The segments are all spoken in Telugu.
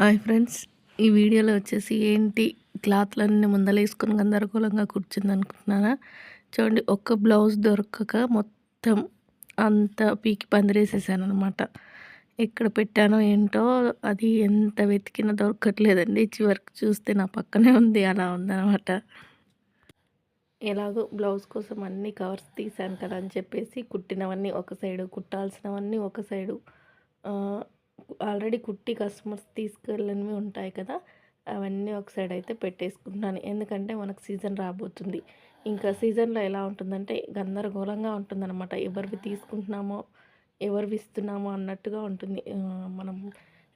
Hi friends. ఈ వీడియోలో వచ్చేసి ఏంటి? క్లాత్లన్నీ ముందలేసుకొని గందరగోళంగా కూర్చుంది అనుకుంటున్నారా చూడండి ఒక్క బ్లౌజ్ దొరకక మొత్తం అంత పీకి పందిరేసేసాను అనమాట ఎక్కడ పెట్టానో ఏంటో అది ఎంత వెతికినా దొరకట్లేదండి. చివరికి చూస్తే నా పక్కనే ఉంది అలా ఉందన్నమాట. ఎలాగో బ్లౌజ్ కోసం అన్ని కవర్స్ తీసాను కదా అని చెప్పేసి కుట్టినవన్నీ ఒక సైడు కుట్టాల్సినవన్నీ ఒక సైడు ఆల్రెడీ కుట్టి కస్టమర్స్ తీసుకెళ్ళనివి ఉంటాయి కదా అవన్నీ ఒక సైడ్ అయితే పెట్టేసుకుంటున్నాను. ఎందుకంటే మనకు సీజన్ రాబోతుంది. ఇంకా సీజన్లో ఎలా ఉంటుందంటే గందరగోళంగా ఉంటుందన్నమాట. ఎవరివి తీసుకుంటున్నామో ఎవరివి ఇస్తున్నామో అన్నట్టుగా ఉంటుంది. మనం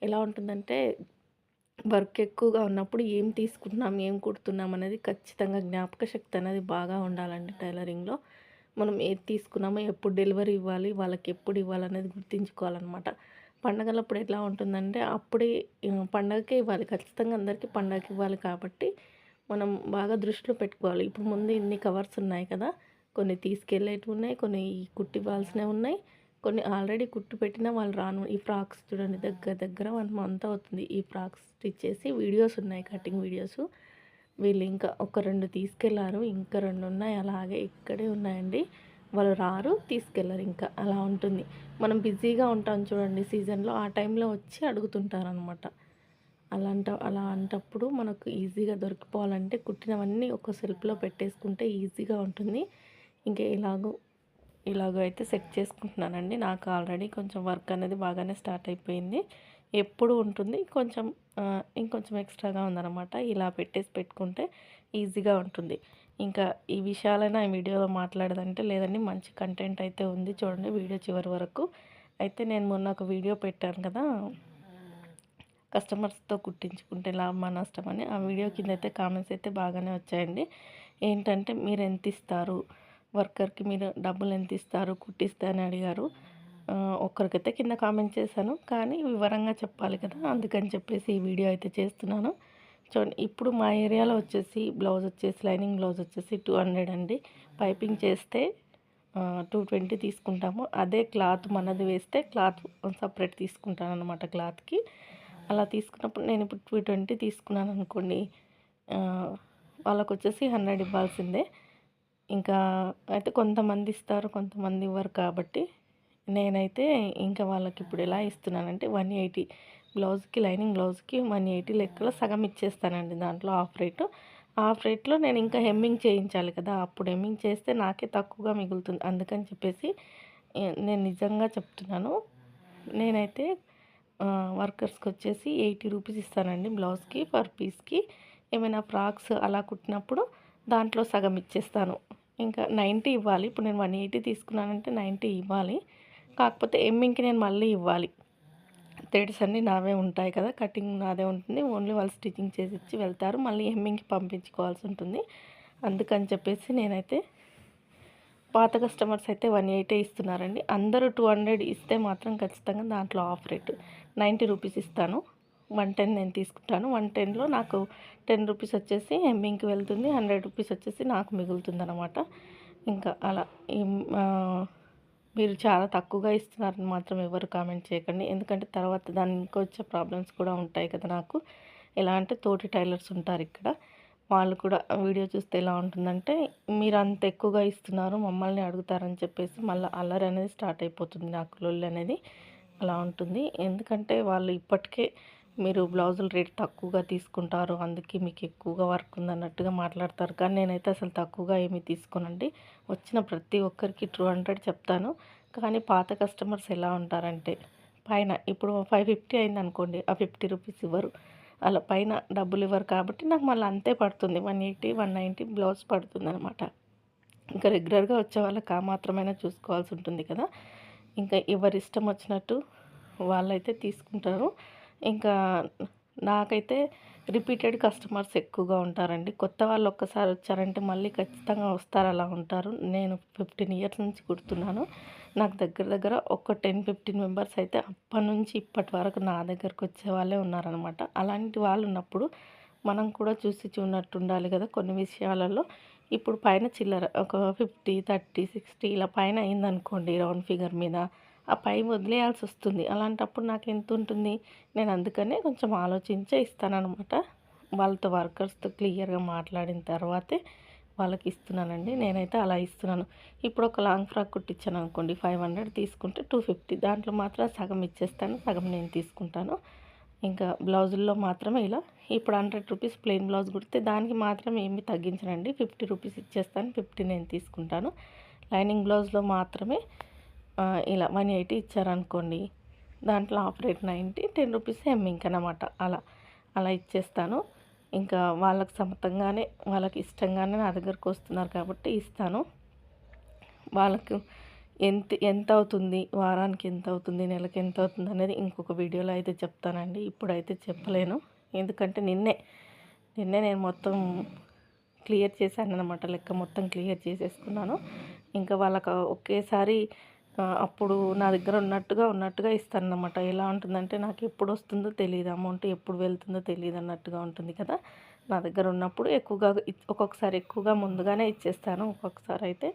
ఎలా ఉంటుందంటే వర్క్ ఎక్కువగా ఉన్నప్పుడు ఏం తీసుకుంటున్నాం ఏం కుడుతున్నాం అనేది ఖచ్చితంగా జ్ఞాపక శక్తి అనేది బాగా ఉండాలండి టైలరింగ్లో. మనం ఏది తీసుకున్నామో ఎప్పుడు డెలివరీ ఇవ్వాలి వాళ్ళకి ఎప్పుడు ఇవ్వాలనేది గుర్తించుకోవాలన్నమాట. పండగలప్పుడు ఎట్లా ఉంటుందంటే అప్పుడే పండగకే ఇవ్వాలి. ఖచ్చితంగా అందరికీ పండగకి ఇవ్వాలి కాబట్టి మనం బాగా దృష్టిలో పెట్టుకోవాలి. ఇప్పుడు ముందు ఇన్ని కవర్స్ ఉన్నాయి కదా కొన్ని తీసుకెళ్ళేటివి ఉన్నాయి కొన్ని కుట్టి ఇవ్వాల్సినవి ఉన్నాయి. కొన్ని ఆల్రెడీ కుట్టు పెట్టినా వాళ్ళు రాను. ఈ ఫ్రాక్స్ చూడండి దగ్గర దగ్గర వన్ మంత్ అవుతుంది. ఈ ఫ్రాక్స్ స్టిచ్ చేసి వీడియోస్ ఉన్నాయి కటింగ్ వీడియోస్. వీళ్ళు ఇంకా ఒక రెండు తీసుకెళ్ళారు ఇంకా రెండు ఉన్నాయి. అలాగే ఇక్కడే ఉన్నాయండి. వాళ్ళు రారు తీసుకెళ్ళరు ఇంకా అలా ఉంటుంది. మనం బిజీగా ఉంటాం చూడండి సీజన్లో ఆ టైంలో వచ్చి అడుగుతుంటారనమాట అలాంట అలా అంటప్పుడు మనకు ఈజీగా దొరికిపోవాలంటే కుట్టినవన్నీ ఒక సెల్ఫ్లో పెట్టేసుకుంటే ఈజీగా ఉంటుంది. ఇంకా ఇలాగో ఇలాగో అయితే సెట్ చేసుకుంటున్నానండి. నాకు ఆల్రెడీ కొంచెం వర్క్ అనేది బాగానే స్టార్ట్ అయిపోయింది. ఎప్పుడు ఉంటుంది కొంచెం ఇంకొంచెం ఎక్స్ట్రాగా ఉందన్నమాట. ఇలా పెట్టేసి పెట్టుకుంటే ఈజీగా ఉంటుంది. ఇంకా ఈ విషయాలైనా ఈ వీడియోలో మాట్లాడదంటే లేదండి మంచి కంటెంట్ అయితే ఉంది చూడండి వీడియో చివరి వరకు. అయితే నేను మొన్న ఒక వీడియో పెట్టాను కదా కస్టమర్స్తో కుట్టించుకుంటే లాభమా నష్టం అని. ఆ వీడియో కింద అయితే కామెంట్స్ అయితే బాగానే వచ్చాయండి. ఏంటంటే మీరు ఎంత ఇస్తారు? వర్కర్కి మీరు డబ్బులు ఎంత ఇస్తారు? కుట్టిస్తే అని అడిగారు. ఒక్కరికైతే కింద కామెంట్ చేశాను. కానీ వివరంగా చెప్పాలి కదా అందుకని చెప్పేసి ఈ వీడియో అయితే చేస్తున్నాను. చూడండి ఇప్పుడు మా ఏరియాలో వచ్చేసి బ్లౌజ్ వచ్చేసి లైనింగ్ బ్లౌజ్ వచ్చేసి టూ హండ్రెడ్ అండి. పైపింగ్ చేస్తే టూ ట్వంటీ తీసుకుంటాము. అదే క్లాత్ మనది వేస్తే క్లాత్ సపరేట్ తీసుకుంటాను అనమాట క్లాత్కి. అలా తీసుకున్నప్పుడు నేను ఇప్పుడు టూ ట్వంటీ తీసుకున్నాను అనుకోండి వాళ్ళకు వచ్చేసి హండ్రెడ్ ఇవ్వాల్సిందే. ఇంకా అయితే కొంతమంది ఇస్తారు కొంతమంది ఇవ్వరు కాబట్టి నేనైతే ఇంకా వాళ్ళకి ఇప్పుడు ఎలా ఇస్తున్నానంటే వన్ ఎయిటీ బ్లౌజ్కి లైనింగ్ బ్లౌజ్కి వన్ ఎయిటీ లెక్కలో సగం ఇచ్చేస్తానండి దాంట్లో హాఫ్ రేటు. హాఫ్ రేట్లో నేను ఇంకా హెమ్మింగ్ చేయించాలి కదా అప్పుడు హెమ్మింగ్ చేస్తే నాకే తక్కువగా మిగులుతుంది. అందుకని చెప్పేసి నేను నిజంగా చెప్తున్నాను. నేనైతే వర్కర్స్కి వచ్చేసి ఎయిటీ రూపీస్ ఇస్తానండి బ్లౌజ్కి పర్ పీస్కి. ఏమైనా ఫ్రాక్స్ అలా కుట్టినప్పుడు దాంట్లో సగం ఇచ్చేస్తాను. ఇంకా నైంటీ ఇవ్వాలి. ఇప్పుడు నేను వన్ ఎయిటీ తీసుకున్నానంటే నైంటీ ఇవ్వాలి. కాకపోతే ఎమ్మింగ్కి నేను మళ్ళీ ఇవ్వాలి. థ్రెడ్స్ అన్నీ నావే ఉంటాయి కదా కటింగ్ నాదే ఉంటుంది. ఓన్లీ వాళ్ళు స్టిచ్చింగ్ చేసి ఇచ్చి వెళ్తారు. మళ్ళీ హెమ్మింగ్కి పంపించుకోవాల్సి ఉంటుంది. అందుకని చెప్పేసి నేనైతే పాత కస్టమర్స్ అయితే వన్ ఎయిటే ఇస్తున్నారండి. అందరూ టూ హండ్రెడ్ ఇస్తే మాత్రం ఖచ్చితంగా దాంట్లో ఆఫ్ రేట్. నైంటీ రూపీస్ ఇస్తాను. వన్ టెన్ నేను తీసుకుంటాను. వన్ టెన్లో నాకు టెన్ రూపీస్ వచ్చేసి హెమ్మింగ్కి వెళ్తుంది. హండ్రెడ్ రూపీస్ వచ్చేసి నాకు మిగులుతుంది అనమాట ఇంకా అలా మీరు చాలా తక్కువగా ఇస్తున్నారని మాత్రం ఎవరు కామెంట్ చేయకండి. ఎందుకంటే తర్వాత దానికి వచ్చే ప్రాబ్లమ్స్ కూడా ఉంటాయి కదా నాకు. ఎలా అంటే తోటి టైలర్స్ ఉంటారు ఇక్కడ. వాళ్ళు కూడా వీడియో చూస్తే ఎలా ఉంటుందంటే మీరు అంత ఎక్కువగా ఇస్తున్నారు మమ్మల్ని అడుగుతారని చెప్పేసి మళ్ళీ అల్లరి అనేది స్టార్ట్ అయిపోతుంది నాకు లొల్లి అనేది. అలా ఉంటుంది. ఎందుకంటే వాళ్ళు ఇప్పటికే మీరు బ్లౌజులు రేట్ తక్కువగా తీసుకుంటారు అందుకే మీకు ఎక్కువగా వర్క్ ఉందన్నట్టుగా మాట్లాడతారు. కానీ నేనైతే అసలు తక్కువగా ఏమీ తీసుకోనండి. వచ్చిన ప్రతి ఒక్కరికి టూ హండ్రెడ్ చెప్తాను. కానీ పాత కస్టమర్స్ ఎలా ఉంటారంటే పైన ఇప్పుడు ఫైవ్ ఫిఫ్టీ అయింది అనుకోండి ఆ ఫిఫ్టీ రూపీస్ ఇవ్వరు. అలా పైన డబ్బులు ఇవ్వరు కాబట్టి నాకు మళ్ళీ అంతే పడుతుంది. One eighty one ninety blouse పడుతుంది అనమాట ఇంకా రెగ్యులర్గా వచ్చే వాళ్ళకి ఆ మాత్రమైనా చూసుకోవాల్సి ఉంటుంది కదా. ఇంకా ఎవరి ఇష్టం వచ్చినట్టు వాళ్ళైతే తీసుకుంటారు. ఇంకా నాకైతే రిపీటెడ్ కస్టమర్స్ ఎక్కువగా ఉంటారండి. కొత్త వాళ్ళు ఒక్కసారి వచ్చారంటే మళ్ళీ ఖచ్చితంగా వస్తారు అలా ఉంటారు. నేను ఫిఫ్టీన్ ఇయర్స్ నుంచి కుడుతున్నాను. నాకు దగ్గర దగ్గర ఒక టెన్ ఫిఫ్టీన్ మెంబర్స్ అయితే అప్పటి నుంచి ఇప్పటి వరకు నా దగ్గరకు వచ్చే వాళ్ళే ఉన్నారనమాట అలాంటి వాళ్ళు ఉన్నప్పుడు మనం కూడా చూసి చూనట్టు ఉండాలి కదా కొన్ని విషయాలలో. ఇప్పుడు పైన చిల్లర ఒక ఫిఫ్టీ థర్టీ సిక్స్టీ ఇలా పైన అయిందనుకోండి రౌండ్ ఫిగర్ మీద. ఆ పై వదిలేయాల్సి వస్తుంది అలాంటప్పుడు నాకు ఎంత ఉంటుంది నేను అందుకనే కొంచెం ఆలోచించే ఇస్తానన్నమాట వాళ్ళతో వర్కర్స్తో క్లియర్గా మాట్లాడిన తర్వాతే వాళ్ళకి ఇస్తున్నానండి నేనైతే అలా ఇస్తున్నాను. ఇప్పుడు ఒక లాంగ్ ఫ్రాక్ కుట్టించాను అనుకోండి ఫైవ్ హండ్రెడ్ తీసుకుంటే టూ ఫిఫ్టీ. దాంట్లో మాత్రం సగం ఇచ్చేస్తాను సగం నేను తీసుకుంటాను. ఇంకా బ్లౌజుల్లో మాత్రమే ఇలా. ఇప్పుడు హండ్రెడ్ రూపీస్ ప్లెయిన్ బ్లౌజ్ కుడితే దానికి మాత్రం ఏమి తగ్గించనండి. ఫిఫ్టీ రూపీస్ ఇచ్చేస్తాను ఫిఫ్టీ నేను తీసుకుంటాను. లైనింగ్ బ్లౌజ్లో మాత్రమే ఇలా వన్ ఎయిటీ ఇచ్చారనుకోండి దాంట్లో half rate ninety ten rupees hemming అనమాట అలా అలా ఇచ్చేస్తాను. ఇంకా వాళ్ళకి సమతంగానే వాళ్ళకి ఇష్టంగానే నా దగ్గరకు వస్తున్నారు కాబట్టి ఇస్తాను. వాళ్ళకు ఎంత ఎంత అవుతుంది వారానికి ఎంత అవుతుంది నెలకి ఎంత అవుతుంది అనేది ఇంకొక వీడియోలో అయితే చెప్తానండి. ఇప్పుడైతే చెప్పలేను. ఎందుకంటే నిన్నే నిన్నే నేను మొత్తం క్లియర్ చేశాను అనమాట లెక్క మొత్తం క్లియర్ చేసేసుకున్నాను. ఇంకా వాళ్ళకు ఒకేసారి అప్పుడు నా దగ్గర ఉన్నట్టుగా ఉన్నట్టుగా ఇస్తాను అనమాట ఎలా ఉంటుందంటే నాకు ఎప్పుడు వస్తుందో తెలియదు అమౌంట్ ఎప్పుడు వెళ్తుందో తెలియదు అన్నట్టుగా ఉంటుంది కదా. నా దగ్గర ఉన్నప్పుడు ఎక్కువగా ఒక్కొక్కసారి ఎక్కువగా ముందుగానే ఇచ్చేస్తాను. ఒక్కొక్కసారి అయితే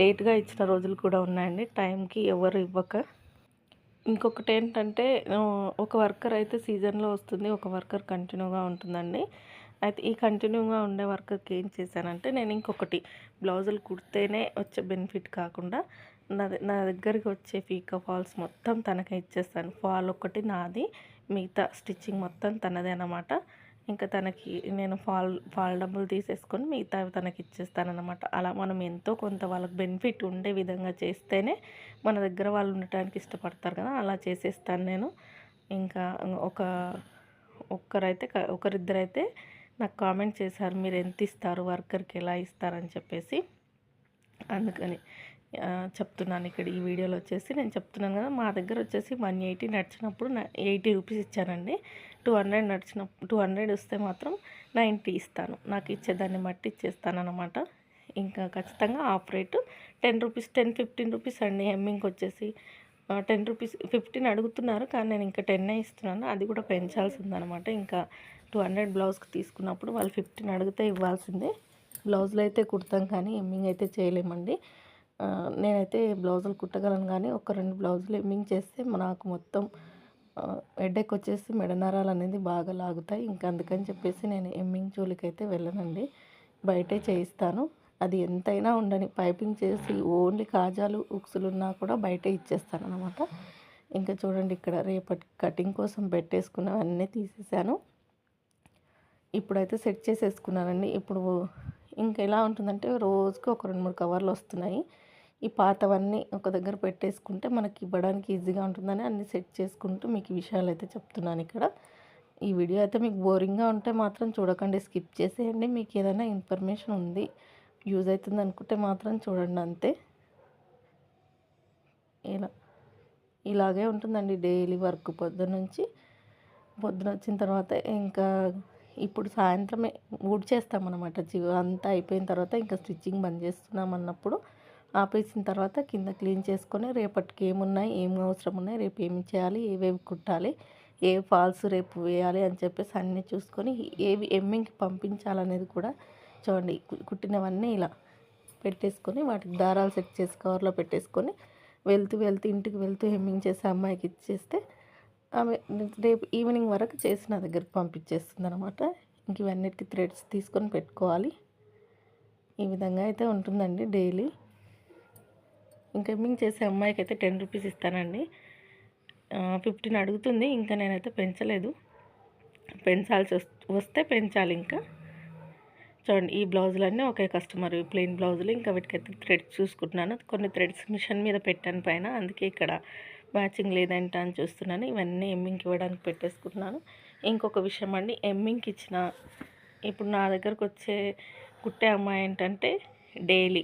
లేట్గా ఇచ్చిన రోజులు కూడా ఉన్నాయండి. టైంకి ఎవరు ఇవ్వక. ఇంకొకటి ఏంటంటే ఒక వర్కర్ అయితే సీజన్లో వస్తుంది. ఒక వర్కర్ కంటిన్యూగా ఉంటుందండి. అయితే ఈ కంటిన్యూగా ఉండే వర్కర్కి ఏం చేశానంటే నేను ఇంకొకటి బ్లౌజులు కుడితేనే వచ్చే బెనిఫిట్ కాకుండా నా నా దగ్గరికి వచ్చే ఫీకా ఫాల్స్ మొత్తం తనకే ఇచ్చేస్తాను. ఫాల్ ఒకటి నాది మిగతా స్టిచ్చింగ్ మొత్తం తనదే అనమాట ఇంకా తనకి నేను ఫాల్ ఫాల్ డబ్బులు తీసేసుకొని మిగతా తనకి ఇచ్చేస్తానమాట అలా మనం ఎంతో కొంత వాళ్ళకి బెనిఫిట్ ఉండే విధంగా చేస్తేనే మన దగ్గర వాళ్ళు ఉండటానికి ఇష్టపడతారు కదా అలా చేసేస్తాను నేను. ఇంకా ఒక ఒక్కరైతే ఒకరిద్దరైతే నాకు కామెంట్ చేశారు మీరు ఎంత ఇస్తారు వర్కర్కి ఎలా ఇస్తారని చెప్పేసి. అందుకని చెప్తున్నాను ఇక్కడ ఈ వీడియోలో వచ్చేసి. నేను చెప్తున్నాను కదా మా దగ్గర వచ్చేసి వన్ ఎయిటీ నడిచినప్పుడు ఎయిటీ రూపీస్ ఇచ్చానండి టూ హండ్రెడ్ నడిచిన టూ హండ్రెడ్ వస్తే మాత్రం నైంటీ ఇస్తాను. నాకు ఇచ్చేదాన్ని బట్టి ఇచ్చేస్తాను అనమాట ఇంకా ఖచ్చితంగా half rate ten rupees ten fifteen rupees అండి. హెమ్మింగ్ వచ్చేసి టెన్ రూపీస్ ఫిఫ్టీన్ అడుగుతున్నారు కానీ నేను ఇంకా టెన్నే ఇస్తున్నాను. అది కూడా పెంచాల్సి ఉందనమాట ఇంకా టూ హండ్రెడ్ బ్లౌజ్కి తీసుకున్నప్పుడు వాళ్ళు ఫిఫ్టీన్ అడిగితే ఇవ్వాల్సిందే. బ్లౌజులు అయితే కుడతాం కానీ ఎమ్మింగ్ అయితే చేయలేమండి. నేనైతే బ్లౌజులు కుట్టగలను కానీ ఒక రెండు బ్లౌజులు ఎమ్మింగ్ చేస్తే నాకు మొత్తం హెడ్ఏక్ వచ్చేసి మెడనరాలు అనేది బాగా లాగుతాయి. ఇంకా అందుకని చెప్పేసి నేను ఎమ్మింగ్ జోలికి వెళ్ళనండి. బయటే చేయిస్తాను. అది ఎంతైనా ఉండని పైపింగ్ చేసి ఓన్లీ కాజాలు ఉక్సులు ఉన్నా కూడా బయటే ఇచ్చేస్తాను అనమాట ఇంకా చూడండి ఇక్కడ రేపటి కటింగ్ కోసం పెట్టేసుకున్నవన్నీ తీసేసాను ఇప్పుడైతే సెట్ చేసేసుకున్నానండి. ఇప్పుడు ఇంకా ఎలా ఉంటుందంటే రోజుకి ఒక రెండు మూడు కవర్లు వస్తున్నాయి. ఈ పాతవన్నీ ఒక దగ్గర పెట్టేసుకుంటే మనకి ఇవ్వడానికి ఈజీగా ఉంటుందని అన్ని సెట్ చేసుకుంటూ మీకు విషయాలు అయితే చెప్తున్నాను ఇక్కడ. ఈ వీడియో అయితే మీకు బోరింగ్గా ఉంటే మాత్రం చూడకండి స్కిప్ చేసేయండి. మీకు ఏదైనా ఇన్ఫర్మేషన్ ఉంది యూజ్ అవుతుంది అనుకుంటే మాత్రం చూడండి అంతే. ఇలా ఇలాగే ఉంటుందండి డైలీ వర్క్ పొద్దున్న నుంచి పొద్దున వచ్చిన తర్వాత ఇంకా ఇప్పుడు సాయంత్రమే ఊడ్చేస్తామన్నమాట అంతా అయిపోయిన తర్వాత ఇంకా స్టిచ్చింగ్ బంద్ చేస్తున్నాం అన్నప్పుడు ఆపేసిన తర్వాత కింద క్లీన్ చేసుకొని రేపటికి ఏమున్నాయి ఏం అవసరం ఉన్నాయి రేపు ఏమి చేయాలి ఏవేవి కుట్టాలి ఏ ఫాల్స్ రేపు వేయాలి అని చెప్పేసి అన్నీ చూసుకొని ఏవి ఎమ్మింగ్కి పంపించాలనేది కూడా చూడండి. కుట్టినవన్నీ ఇలా పెట్టేసుకొని వాటికి దారాలు సెట్ చేసి కవర్లో పెట్టేసుకొని వెళ్తూ వెళ్తూ ఇంటికి వెళ్తూ హెమ్మింగ్ చేసి అమ్మాయికి ఇచ్చేస్తే ఆమె రేపు ఈవినింగ్ వరకు చేసి నా దగ్గరికి పంపించేస్తుంది అనమాట ఇంక ఇవన్నిటికి థ్రెడ్స్ తీసుకొని పెట్టుకోవాలి. ఈ విధంగా అయితే ఉంటుందండి డైలీ. ఇంకా హెమ్మింగ్ చేసే అమ్మాయికి అయితే టెన్ రూపీస్ ఇస్తానండి. ఫిఫ్టీన్ అడుగుతుంది ఇంకా నేనైతే పెంచలేదు. పెంచాల్సి వస్తే పెంచాలి ఇంకా. చూడండి ఈ బ్లౌజులన్నీ ఒకే కస్టమర్ ప్లెయిన్ బ్లౌజులు ఇంకా వీటికైతే థ్రెడ్స్ చూసుకుంటున్నాను. కొన్ని థ్రెడ్స్ మిషన్ మీద పెట్టాను పైన అందుకే ఇక్కడ మ్యాచింగ్ లేదంట అని చూస్తున్నాను. ఇవన్నీ ఎమ్మింగ్కి ఇవ్వడానికి పెట్టేసుకుంటున్నాను. ఇంకొక విషయం అండి. ఎమ్మింగ్కి ఇచ్చిన ఇప్పుడు నా దగ్గరకు వచ్చే కుట్టే అమ్మాయి ఏంటంటే డైలీ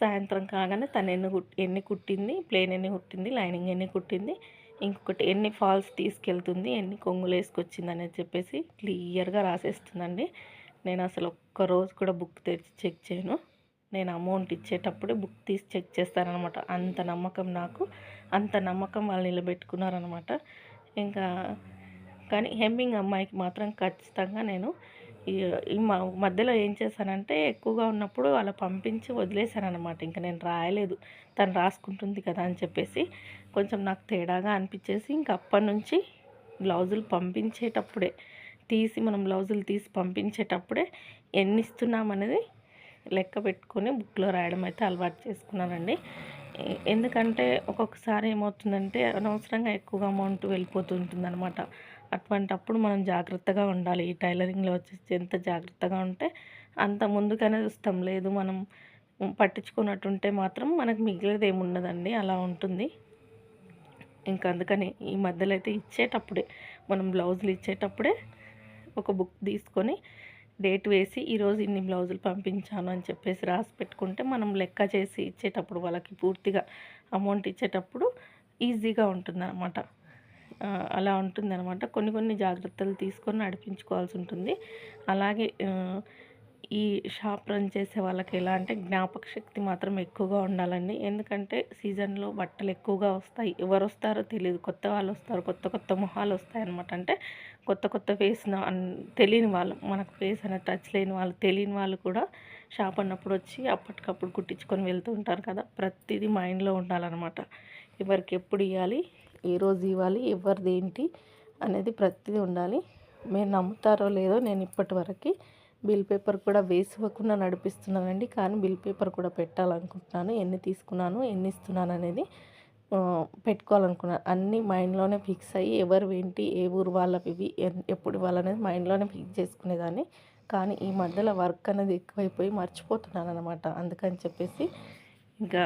సాయంత్రం కాగానే తను ఎన్ని ఎన్ని కుట్టింది ప్లేన్ ఎన్ని కుట్టింది లైనింగ్ ఎన్ని కుట్టింది ఇంకొకటి ఎన్ని ఫాల్స్ తీసుకెళ్తుంది ఎన్ని కొంగులు వేసుకొచ్చింది అనేది చెప్పేసి క్లియర్గా రాసేస్తుందండి. నేను అసలు ఒక్క రోజు కూడా బుక్ తెచ్చి చెక్ చేయను. నేను అమౌంట్ ఇచ్చేటప్పుడు బుక్ తీసి చెక్ చేస్తారనమాట. అంత నమ్మకం నాకు అంత నమ్మకం వాళ్ళు నిలబెట్టుకున్నారనమాట. ఇంకా కానీ హెమ్మింగ్ అమ్మాయికి మాత్రం ఖచ్చితంగా నేను ఈ మధ్యలో ఏం చేశానంటే ఎక్కువగా ఉన్నప్పుడు అలా పంపించి వదిలేశానమాట ఇంకా నేను రాయలేదు. తను రాసుకుంటుంది కదా అని చెప్పేసి కొంచెం నాకు తేడాగా అనిపించేసి ఇంక అప్పటి నుంచి బ్లౌజులు పంపించేటప్పుడే తీసి మనం బ్లౌజులు తీసి పంపించేటప్పుడే ఎన్ని ఇస్తున్నామనేది లెక్క పెట్టుకొని బుక్లో రాయడం అయితే అలవాటు చేసుకున్నానండి. ఎందుకంటే ఒక్కొక్కసారి ఏమవుతుందంటే అనవసరంగా ఎక్కువగా అమౌంట్ వెళ్ళిపోతుంటుంది అనమాట అటువంటప్పుడు మనం జాగ్రత్తగా ఉండాలి. ఈ టైలరింగ్లో వచ్చేసి ఎంత జాగ్రత్తగా ఉంటే అంత ముందుగానే చూస్తాం. లేదు మనం పట్టించుకున్నట్టుంటే మాత్రం మనకు మిగిలేదు ఏముండదండి అలా ఉంటుంది. ఇంకా అందుకని ఈ మధ్యలో అయితే ఇచ్చేటప్పుడే మనం బ్లౌజులు ఇచ్చేటప్పుడే ఒక బుక్ తీసుకొని డేట్ వేసి ఈరోజు ఇన్ని బ్లౌజులు పంపించాను అని చెప్పేసి రాసి పెట్టుకుంటే మనం లెక్క చేసి ఇచ్చేటప్పుడు వాళ్ళకి పూర్తిగా అమౌంట్ ఇచ్చేటప్పుడు ఈజీగా ఉంటుందన్నమాట. అలా ఉంటుందన్నమాట. కొన్ని కొన్ని జాగ్రత్తలు తీసుకొని నడిపించుకోవాల్సి ఉంటుంది. అలాగే ఈ షాప్ రన్ చేసే వాళ్ళకి ఎలా అంటే జ్ఞాపక శక్తి మాత్రం ఎక్కువగా ఉండాలండి. ఎందుకంటే సీజన్లో బట్టలు ఎక్కువగా వస్తాయి. ఎవరు వస్తారో తెలియదు కొత్త వాళ్ళు వస్తారు. కొత్త కొత్త మొహాలు వస్తాయి అనమాట అంటే కొత్త కొత్త ఫేస్ తెలియని వాళ్ళు. మనకు ఫేస్ అనేది టచ్ లేని వాళ్ళు తెలియని వాళ్ళు కూడా షాప్ అన్నప్పుడు వచ్చి అప్పటికప్పుడు కుట్టించుకొని వెళ్తూ ఉంటారు కదా. ప్రతిదీ మైండ్లో ఉండాలన్నమాట. ఎవరికి ఎప్పుడు ఇవ్వాలి ఏ రోజు ఇవ్వాలి ఎవరిది ఏంటి అనేది ప్రతిదీ ఉండాలి. మీరు నమ్ముతారో లేదో నేను ఇప్పటి వరకు బిల్ పేపర్ కూడా వేసివ్వకుండా నడిపిస్తున్నానండి. కానీ బిల్ పేపర్ కూడా పెట్టాలనుకుంటున్నాను. ఎన్ని తీసుకున్నాను ఎన్ని ఇస్తున్నాను అనేది పెట్టుకోవాలనుకున్నాను అన్నీ మైండ్లోనే ఫిక్స్ అయ్యి ఎవరు ఏంటి ఏ ఊరు వాళ్ళవి ఇవి ఎప్పుడు వాళ్ళనేది మైండ్లోనే ఫిక్స్ చేసుకునేదాన్ని. కానీ ఈ మధ్యలో వర్క్ అనేది ఎక్కువైపోయి మర్చిపోతున్నాను అనమాట అందుకని చెప్పేసి ఇంకా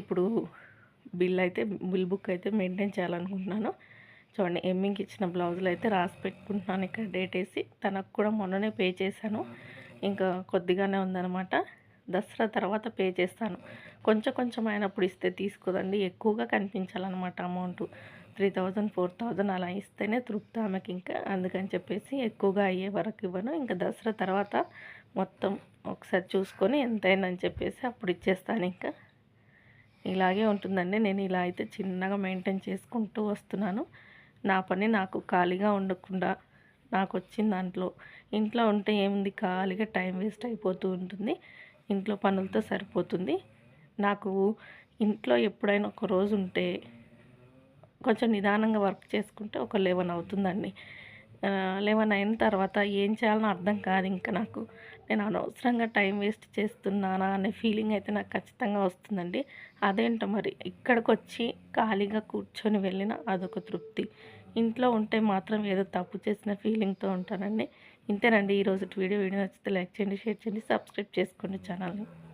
ఇప్పుడు బిల్ అయితే బిల్ బుక్ అయితే మెయింటైన్ చేయాలనుకుంటున్నాను. చూడండి ఎమ్మింగ్కి ఇచ్చిన బ్లౌజులు అయితే రాసి పెట్టుకుంటున్నాను ఇక్కడ డేట్ వేసి. తనకు కూడా మొన్ననే పే చేశాను. ఇంకా కొద్దిగానే ఉందనమాట దసరా తర్వాత పే చేస్తాను. కొంచెం కొంచెం అయినప్పుడు ఇస్తే తీసుకోదండి. ఎక్కువగా కనిపించాలన్నమాట amount. Three thousand four thousand అలా ఇస్తేనే తృప్తి ఆమెకి ఇంకా. అందుకని చెప్పేసి ఎక్కువగా అయ్యే వరకు ఇవ్వను. ఇంకా దసరా తర్వాత మొత్తం ఒకసారి చూసుకొని ఎంతైందని చెప్పేసి అప్పుడు ఇచ్చేస్తాను ఇంకా. ఇలాగే ఉంటుందండి. నేను ఇలా అయితే చిన్నగా మెయింటైన్ చేసుకుంటూ వస్తున్నాను. నా పని నాకు ఖాళీగా ఉండకుండా నాకు వచ్చిన దాంట్లో ఇంట్లో ఉంటే ఏముంది? ఖాళీగా టైం వేస్ట్ అయిపోతూ ఉంటుంది. ఇంట్లో పనులతో సరిపోతుంది. నాకు ఇంట్లో ఎప్పుడైనా ఒక రోజు ఉంటే కొంచెం నిదానంగా వర్క్ చేసుకుంటే ఒక లెవెన్ అవుతుందండి. లెవెన్ అయిన తర్వాత ఏం చేయాలనో అర్థం కాదు ఇంకా నాకు. నేను అనవసరంగా టైం వేస్ట్ చేస్తున్నానా అనే ఫీలింగ్ అయితే నాకు ఖచ్చితంగా వస్తుందండి. అదేంటో మరి ఇక్కడికి వచ్చి ఖాళీగా కూర్చొని వెళ్ళిన అదొక తృప్తి. ఇంట్లో ఉంటే మాత్రం ఏదో తప్పు చేసిన ఫీలింగ్తో ఉంటానండి. ఇంతేనండి. ఈరోజు వీడియో వీడియో నచ్చితే లైక్ చేయండి షేర్ చేయండి సబ్స్క్రైబ్ చేసుకోండి ఛానల్ని.